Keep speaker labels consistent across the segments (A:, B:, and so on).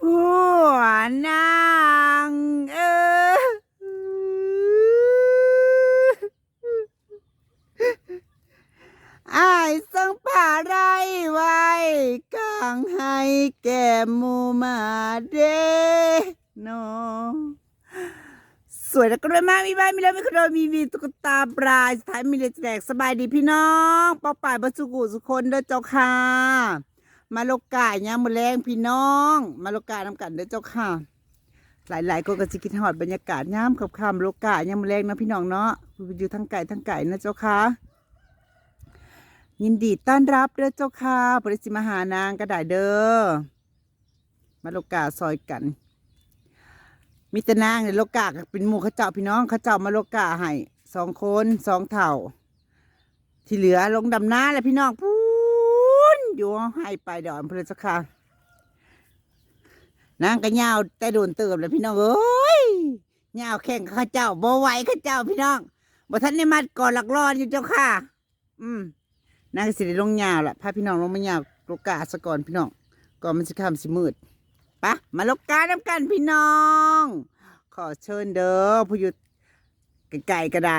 A: หัวนางเอออายสังป่าไรไว้กลางให้แก่มูมาเด้โนสวยแล้วก็รวยมากมีบ้านมีรถมีคอนโดมีวีตุ๊กตาปลายสุดท้ายมีเลนแจกสบายดีพี่น้อง เป้าป่ายบัสุกุสุคนเด้อเจ้าค่ะ มาโลกาเนี่ยมือแรงพี่น้อง มาโลกาน้ำกันเด้อเจ้าค่ะ หลายๆคนก็จะคิดฮอดบรรยากาศย่ามขับคำโลกาเนี่ยมือแรงนะพี่น้องเนาะอยู่ทั้งไก่ทั้งไก่นะเจ้าค่ะ ยินดีต้อนรับเด้อเจ้าค่ะบริสิมหานางกระดาเด้อมาโลกาซอยกันมิตรนางในโลกาก็เป็นหมู่เขาเจ้าพี่น้องเขาเจ้ามาโลกาให้สองคนสองเท่า ที่เหลือลงดำน้าแหล้วพี่น้องพู อยู่ให้ไปดอนพื่อนเจ้าค่ะนางก็ยาวแต่โดนเติมแล้วพี่น้องเอ้ยยาวแข่งข้าเจ้าบ่ไหวข้าเจ้าพี่น้องบ่ทันได้มัดก่อนหลักรอดอยู่เจ้าค่ะ อืมนางสิได้ลงยาวละพาพี่น้องลงมายาวโลกาสก่อนพี่น้องก่อนมันสิค่ำสิมืดปะมาโลกาน้ำกันพี่น้อง ขอเชิญเด้อผู้หยุดไก่ๆก็ได้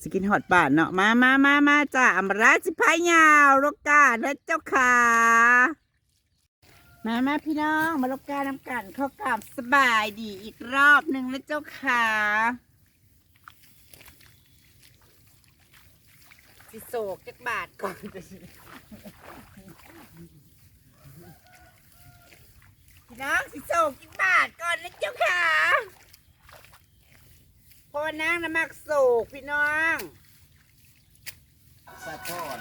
A: สกินฮอตบ้านเนาะมามามามาจ้าอมราสิพายาวโลกานะเจ้าค่ะมามาพี่น้องมาโลกาน้ำกันเข้ากลับสบายดีอีกรอบหนึ่งนะเจ้าค่ะสิโศกจักบาทก่อนพี่น้องสิโศกจักบาทก่อนนะเจ้าค่ะ พอนางน้ำมักโศกพี่น้อง
B: สะท้อน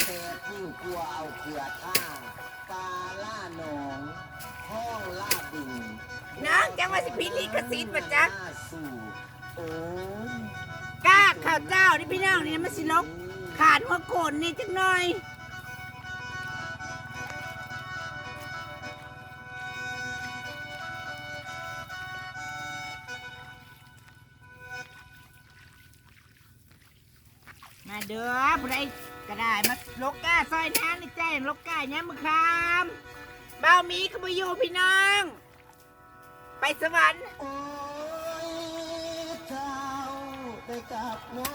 B: แค่ผู้กลัวเอาเกลือท่าปลาล่าหนองห้องล่าบึง
A: น้องจังว่าสิพิลิขสิทธิ์ปะจ๊ะ
B: หน้าสู่โอ้ย
A: กล้าข้าวเจ้านี่พี่น้องนี่มันสิลกขาดหัวโกนนี่จังหน่อย มาเด้อผู้ใดก็ได้มาลกก้าซอยน้ำนี่แจ้งลกก้าย้ำมือคามเบ้ามีขบอยู่พี่น้อง ไปสวรรค์
B: โอ้ยเจ้าได้กลับหมอ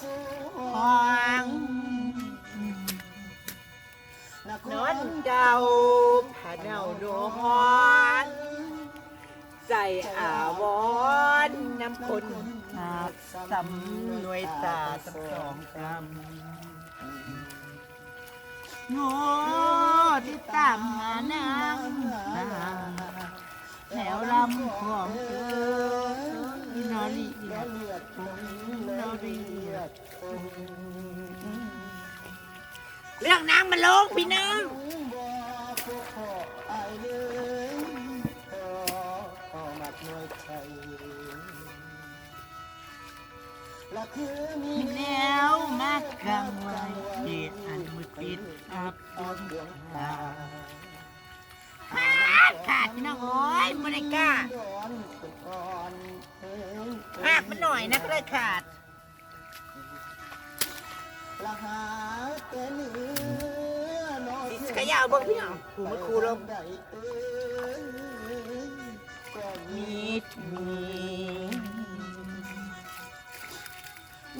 B: สู่
A: หวัง
B: นคน
A: อนนเดาผาเนาโนฮอนใจอาวรณ์น้ำคน กสำนวยตาสำสองคำโง่ที่ตามหานางแถวลำของเธอนอลีนอลีเรื่องนางมาลงพี่น้อง
B: บ่พวกพ่ออายเลย พ่อพ่อมักน้อยใจละคือมี
A: มีแนวมากกลางไว้เดีอันมืดปิดอับดวงดวงตาขาดน้องโอ้ยไม่กล้า
B: ย้อนก่อนเฮ้ย
A: หากมันหน่อยนะก็เลยขาด
B: ละหาแต่เนื้อน้อย
A: สิขยาวบิ่งพี่น้องกูมาคูลง
B: มี
A: มีดมี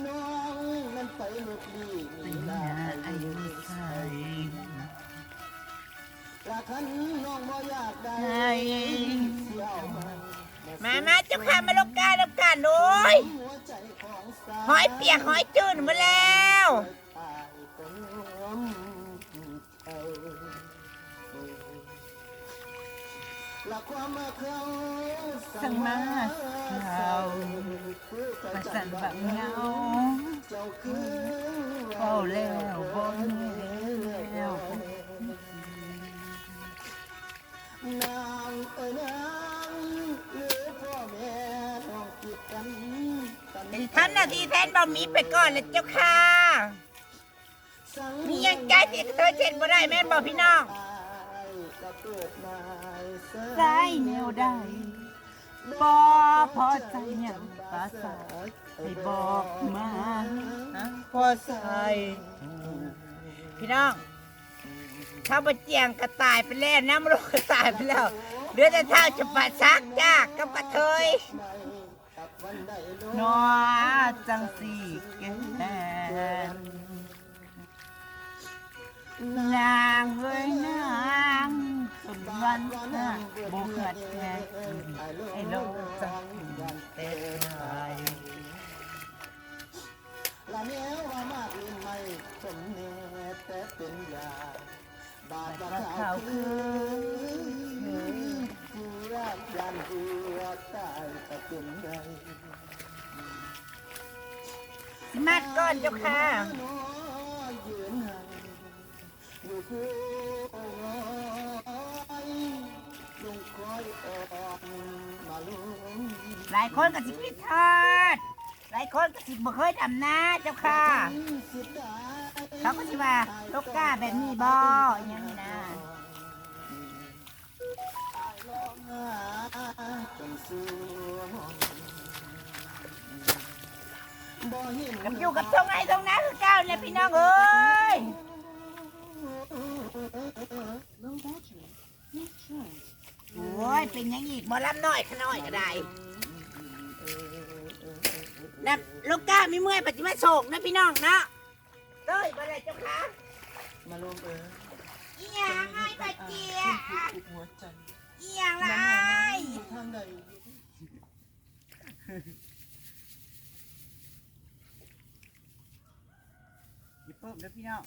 B: น้องมันไปลูกดีมีลา
A: ไอ้
B: ไป
A: ไม่ใคร
B: ละคันน้องบ่อยากได้
A: ไเสี่
B: ยวมัน
A: มามาจะพามาลบกาลบกาโอ้ย
B: หัวใจของสาว
A: หอยเปียกหอยจืดมาแล้ว สังมาเขาประสันแบังเงา
B: เจ้าคือ
A: เฝ้าแล้วบนแล้ว
B: นางเอ้ยนางหรือพ่อแม่น้องคิดกัน
A: ท่านนาทีแทนบ่มีไปก่อนเลยเจ้าค่ะ มียังใจที่เธอเช่นบ่ได้แม่นบ่พี่น้อง
B: อายเกิดมาเสีย
A: สายแนวใดบ่พอใจหยังภาษาให้บอกมาพอใส่พี่น้องข้าวบะเจียงก็ตายไปแล้วน้ำโลกก็ตายไปแล้วเหลือแต่เท้าจะปาซักจ้ากับกระเทย
B: นใดโล
A: นัวจังสีแก่นนางเอ้ยนาง สุดวันน่ะบุกเกิดแท้ไอ้โลกจังเต็มใจ
B: ละเนี้ยว่ามากลินไม่สมเนแต่เป็นยาบาดบา
A: ว่า
B: ด
A: เขา
B: เขา
A: คื
B: คือกูรักยันผู้รักตายก็เป็นไร
A: สิมาก่อนเจ้าค่ะ
B: อยู่คู่อ้
A: หลายคนก็สิพิทอดหลายคนก็สิบ่เคยดำนาเจ้าค่ะ เขาก็สิว่าลูกก้าแบบนี้บ่อหยังนี่นะกับอยู่กับตรงไหนตรงนั้นคือเก้าเนี่ยพี่น้องเอ้ย
C: Low battery. Net charge.
A: โอ้ยเป็นยังอีกบ่ลำน้อยขน้อยก็ได้นะลูกก้ามีเมื่อยปฏิมาโศกนะพี่น้องเนาะเต้ยบ่ได้เจ้าค่ะ
B: มาลงเออ
A: อีหยังไอ้บาเจีย
B: หัวใจ
A: อีหยังไร
B: ทางใด
A: เพิ่มนะพี่น้อง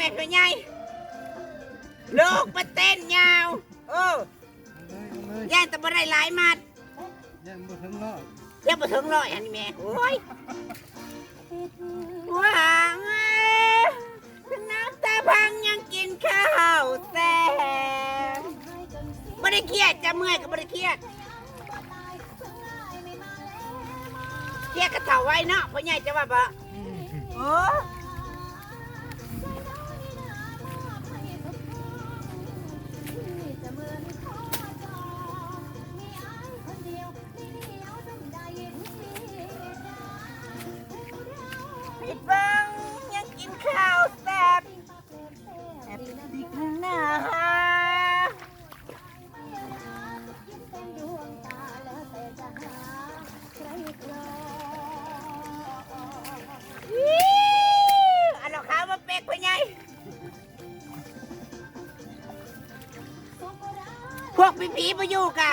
A: แม่ไปไงลูกมาเต้นยาวเออ
B: เลยเลย
A: ย่างแต่บ่ได้หลายมัด
B: ยังบ่ถึงรอด
A: ยังบ่ถึงร้อยอันนี้แม่โอ้ยว่างเอ้ยถึงน้ำตาพังยังกินข้าวแซ่บบ่ได้เครียดจะเมื่อยก็บ่ได้เครียดเครียดก็เท่าไว้เนาะพ่อใหญ่จะว่าบ่โอ้ ผีมาอยู่กะ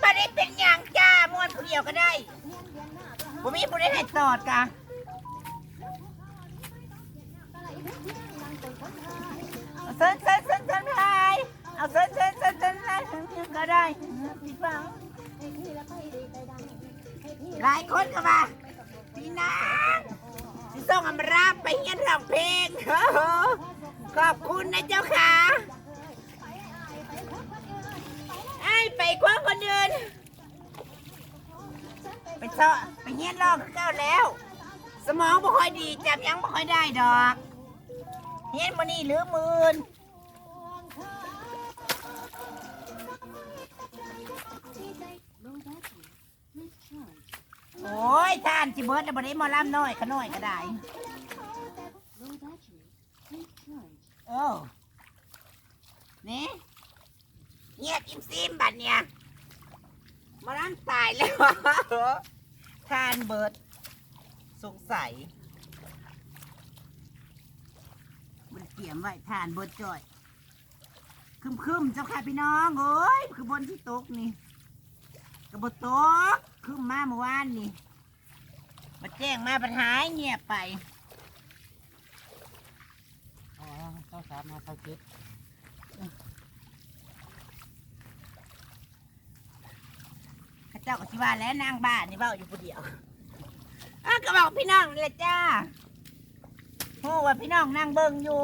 A: ไม่ได้เป็นอย่างจ้ามวนผู้เดียวก็ได้ผมมีผู้ใดให้ตอดกะเอาเส้นเส้นเส้นเส้นไทยเอาเส้นเส้นเส้นเส้นไทยก็ได้พี่ฟังหลายคนก็มาพี่นางที่ส่งอำราไปเฮียนร้องเพลงขอบคุณนะเจ้าค่ะ ไปคว้างคนอื่นไปเถอะไปเฮียนร้องคือเก้าแล้ว สมองบ่ค่อยดีจำยังบ่ค่อยได้ดอกเฮ็ดมื้อนี้หรือมื่นโอ้ยท่านจิเบิร์ดแล้วบ่ได้หมอลำน้อยขน้อยก็ได้เออนี่ เงียบอิ่มซิมบัดเนี่ยหมอลำตายแล้วทานเบิร์ดสงสัยมันเตรียมไว้ทานเบิร์ดจ่อยคึมคึมๆเจ้าค่ะพี่น้องเอ้ยคือบนที่ตกนี่กระบตกคึมมาเมื่อวานนี่มาแจ้งมาปัญหาเงียบไป
B: อ๋อเจ้าสามมาเท่าเจ็ด
A: ข้าเจ้าก็สิว่าแล้วนางบ้านนี่เบ้าอยู่ผู้เดียวอ้าวก็บอกพี่น้องนี่แหละจ้าโอ้ว่าพี่น้องนั่งเบิ่งอยู่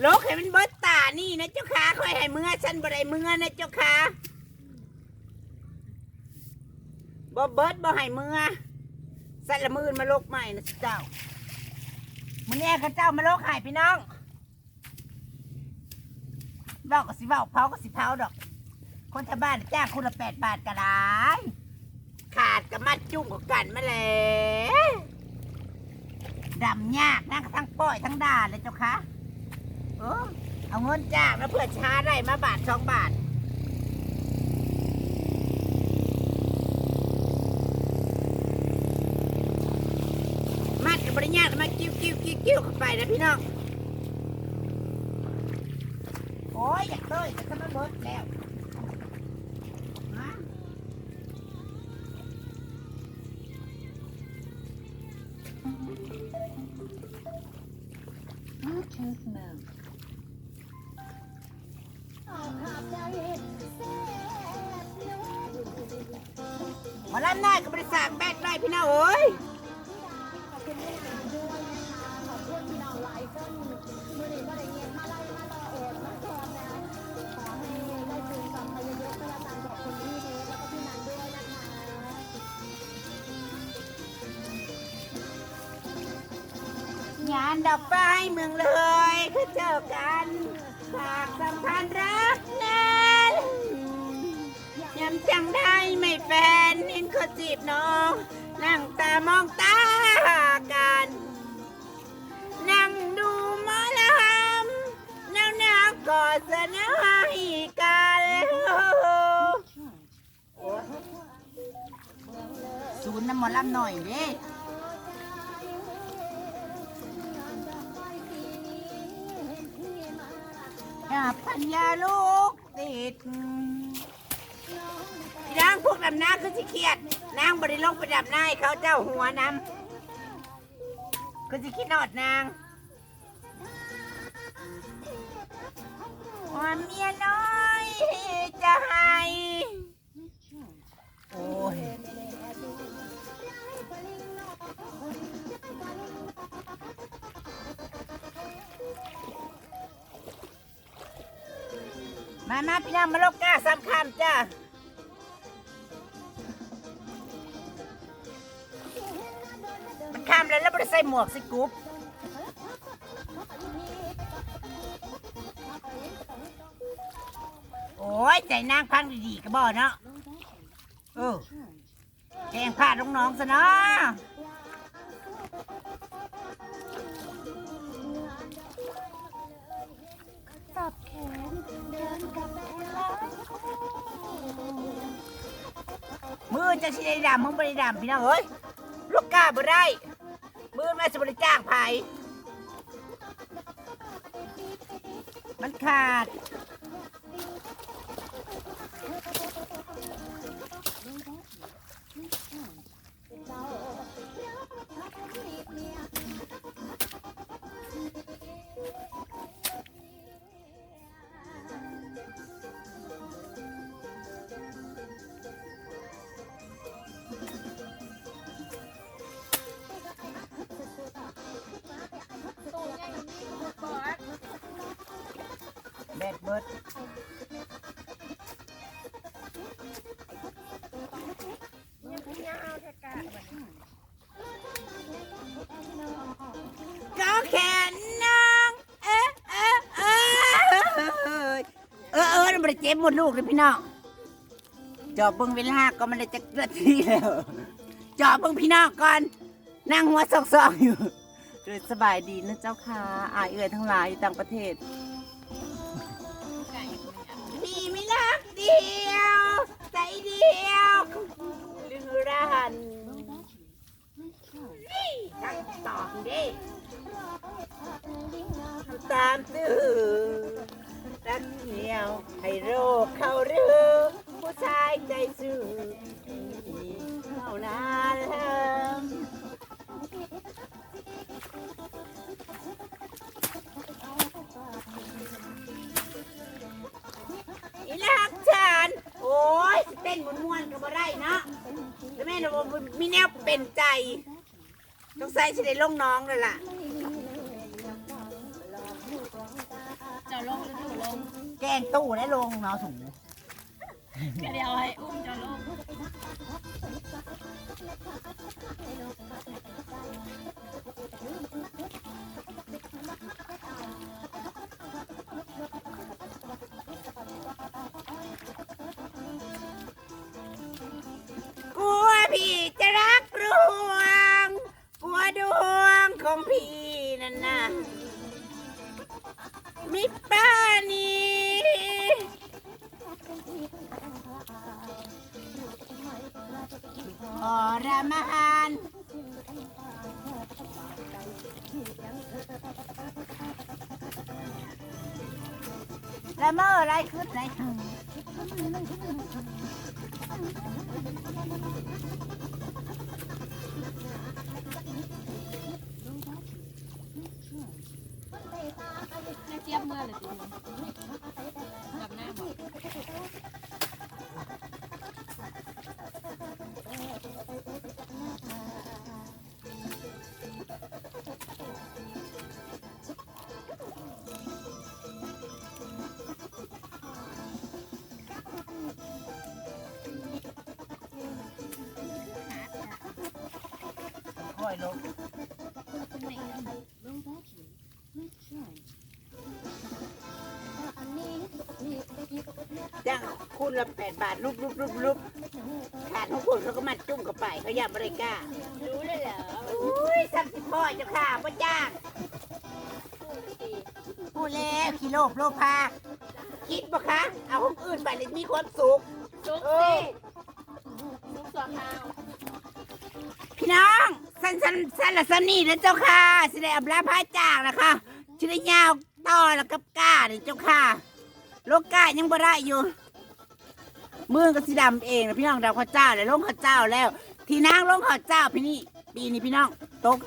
A: โลกให้มันเบิดตานี่นะเจ้าค่ะค่อยให้เมื่อฉันบ่ได้เมื่อนะเจ้าค่ะบ่เบิดบ่ให้เมื่อสัตว์ละมืนมาโลกใหม่นะเจ้า มันแน่ข้าเจ้ามาโลกหายพี่น้อง เว้าก็สิเว้าเผาก็สิเผาดอก คนชาวบ้านจ้างคุณละแปดบาทก็ได้ขาดกับมัดจุ้งกับกันมาเลยดำยากนะทั้งป้อยทั้งด่าเลยเจ้าคะเออเอาเงินจ้างแล้วเพื่อช้าได้มาบาทสองบาทมัดกับบริญาตมากิ้วกิ้วกิ้วกิ้วเข้าไปนะพี่น้อง โอ้ยอยากเต้ยจะทำมาเบิดแล้วฮะ
C: Bluetooth mode.
A: หมาล้ำหน้ากับบริษัทแบกได้พี่น้องเอ้ย งานดอกไฟเมืองเลยคือเจอกันฝากสัมพันธ์รักแน่นยำจังได้ไม่แฟนนินเขาจีบน้อง นั่งตามองตากัน นั่งดูหมอลำหนาวหนาวก็เสนอให้กันศูนย์น้ำมอลำหน่อยเด้ อย่าพันยาลูกติดนางพวกดำน้ำคือสิเครียดนางบริลงไปดำน้าให้เขาเจ้าหัวนำคือสิคิดนอดนางความเมียน้อยจะให้ มามาพี่น้องมาลกก้าสามคำจ้ามันคำแล้วแล้วไม่ได้ใส่หมวกสิกุ๊บโอ้ยใจนางพังดีๆก็บ่เนาะเออแกงพลาดน้องๆซะเนาะ
C: มื
A: อจะสิได้ดำมึงไม่ได้ดำพี่น้องเอ้ยลูกก้าบ่ได้มือมาจะบริจ้างไผมันขาด บดเบิดก็แขนนางเอ๊ะเอ๊ะเอ๊ะเออเออมันเจ็บหมดลูกเลยพี่น้องจอบเบิ่งเวลาก็มันจะเกิดที่แล้วจอบเบิ่งพี่น้องก่อนนั่งหัวซอกๆอยู่โดยสบายดีนะเจ้าค่ะอาเอ่ยทั้งหลายอยู่ต่างประเทศ ดียวใจเดียวลือรันนี่ตั้งตอบดิทำตามตื้อรักเดียว ให้โรคเข้ารื้อผู้ชายใจซื่อเท่านั้น ใส่สิได้ลงน้องเลยล่ะ
D: จะลงหรือถูลง
A: แกงตู้ได้ลงเนาะถุง
D: ก็เดี๋ยวให้อุ้มจะลง
A: แล้วเมื่อไรขึ้นไหน
D: แม่เจี๊ยบเมื่อเลยตั
A: ลงจ้างคุณละแปดบาทรูปรูปรูปรูปขาดของคุณเขาก็มาจุ่มกับไปเขาอยากบริกล้า
D: รู้เลยเหรอ
A: อุ้ยสักสิบพ่อเจ้าค่ะพ่อจ้างพูดแล้วขี้โลภโลภาคิดปะคะ เอาของอื่นไปเลยมีความสุข
D: ซุก
A: เอ
D: สิ
A: อ
D: ซุกสวมเท้า
A: พี่น้อง สันสันสันละสันนี่นะเจ้าค่ะสิได้อับลาพาจากนะคะชิได้ยาวต่อแล้วกับก้าเนี่ยเจ้าค่ะโลกก้ายังบ่ได้อยู่มือก็สีดำเองนะพี่น้องดาวข้าวเจ้าเลยลงข้าวเจ้าแล้ว ทีนางลงข้าวเจ้าพี่นี่ปีนี้พี่น้องตก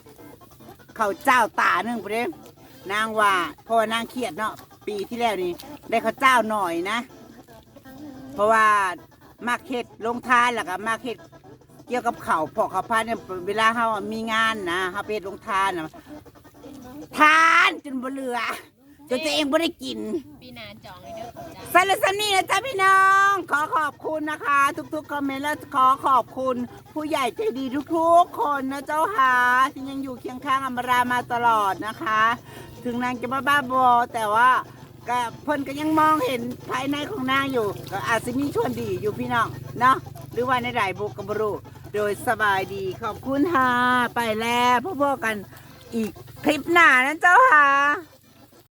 A: ข้าวเจ้าตาหนึ่งประเด้นางว่าเพราะว่านางเครียดเนาะปีที่แล้วนี่ได้ข้าวเจ้าหน่อยนะ เพราะว่ามาเข็ดลงทานแล้วก็มาเข็ด เกี่ยวกับเขาวพอกเขาวพานเนี่ยเวลาเขามีงานนะเขาไปเฮ็ดลงทานนะทานจนบ่เหลือจนตัวเองบ่ได้กิน
D: ปีหนาจองเลยเด้อขอบใจ
A: สารสนี่นะจ๊ะพี่น้อง ขอขอบคุณนะคะ ทุกๆคอมเมนต์และขอขอบคุณ ผู้ใหญ่ใจดีทุกๆคนนะเจ้าค่ะที่ยังอยู่เคียงข้างอมรามาตลอดนะคะ ถึงนางจะบ้าบ้าๆบอแต่ว่าก็เพิ่นก็ยังมองเห็นภายในของนางอยู่ ก็อาจจะมีชวนดีอยู่พี่น้องเนาะหรือว่าในไหนบุกกบรู โดยสบายดีขอบคุณค่ะไปแล้วพบกันอีกคลิปหน้านะเจ้าค่ะ